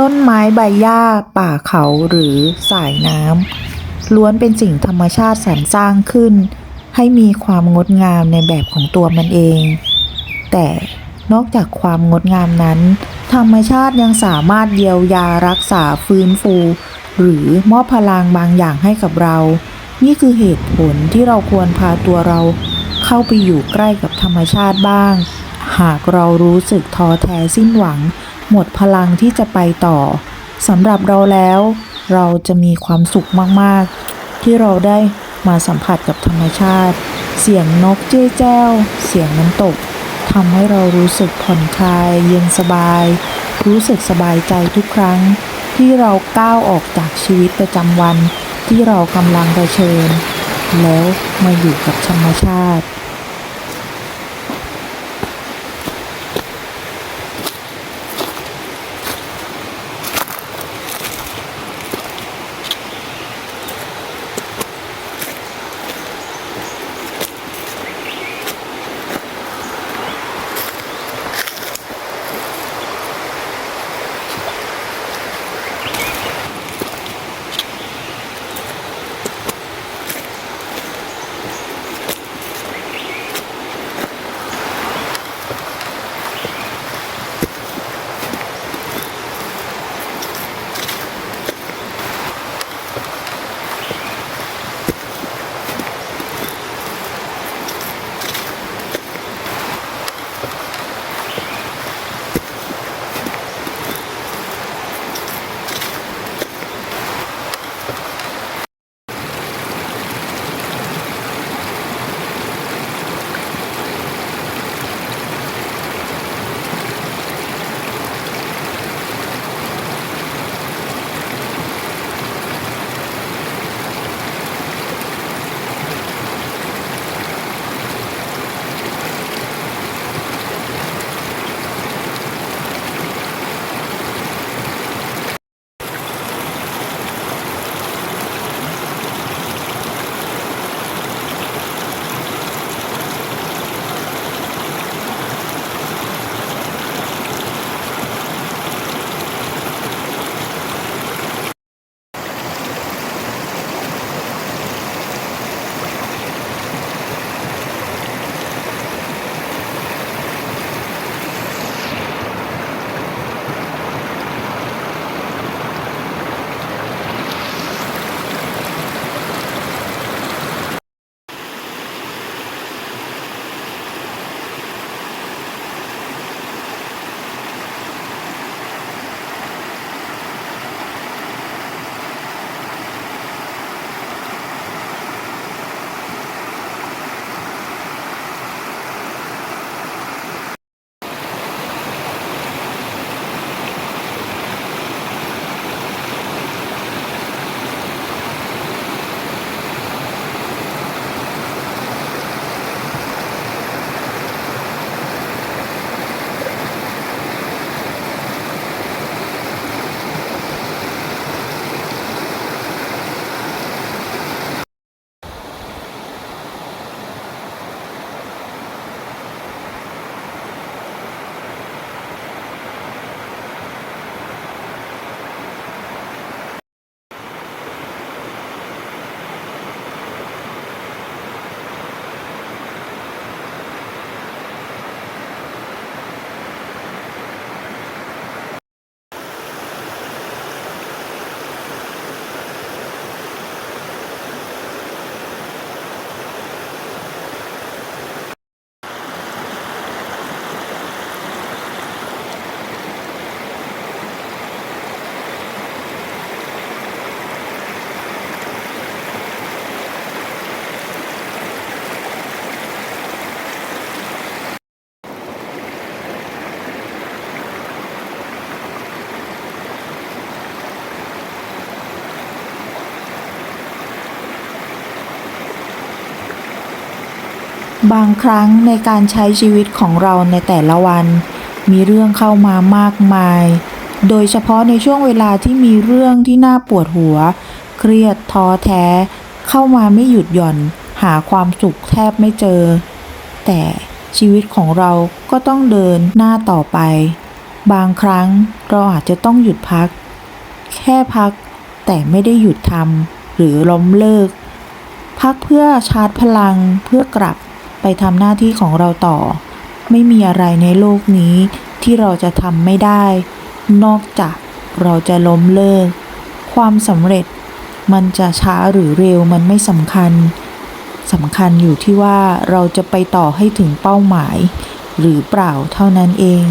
ต้นไม้ใบหญ้า ป่าเขาหรือสายน้ำล้วนเป็นสิ่งธรรมชาติสรรสร้างขึ้น ให้มีความงดงามในแบบของตัวมันเอง แต่นอกจากความงดงามนั้น ธรรมชาติยังสามารถเยียวยารักษาฟื้นฟู หรือมอบพลังบางอย่างให้กับเรา นี่คือเหตุผลที่เราควรพาตัวเรา เข้าไปอยู่ใกล้กับธรรมชาติบ้าง หากเรารู้สึกท้อแท้สิ้นหวัง หมดพลังที่จะไปต่อสำหรับเราแล้ว เราจะมีความสุขมากๆ ที่เราได้มาสัมผัสกับธรรมชาติ เสียงนกเจ้ยแจ้ว เสียงน้ำตกทำให้เรารู้สึกผ่อนคลาย เย็นสบาย รู้สึกสบายใจทุกครั้ง ที่เราก้าวออกจากชีวิตประจำวัน ที่เรากำลังเผชิญ แล้วมาอยู่กับธรรมชาติ บางครั้งในการใช้ชีวิตของเราในแต่ละวัน มีเรื่องเข้ามามากมาย โดยเฉพาะในช่วงเวลาที่มีเรื่องที่น่าปวดหัว เครียดท้อแท้ เข้ามาไม่หยุดหย่อน หาความสุขแทบไม่เจอ แต่ชีวิตของเราก็ต้องเดินหน้าต่อไป บางครั้งเราอาจจะต้องหยุดพัก แค่พักแต่ไม่ได้หยุดทำหรือล้มเลิก พักเพื่อชาร์จพลังเพื่อกลับ ไปทำหน้าที่ของเราต่อ ไม่มีอะไรในโลกนี้ที่เราจะทำไม่ได้ นอกจากเราจะล้มเลิก ความสำเร็จมันจะช้าหรือเร็วมันไม่สำคัญสำคัญอยู่ที่ว่าเราจะไปต่อให้ถึงเป้าหมาย หรือเปล่าเท่านั้นเอง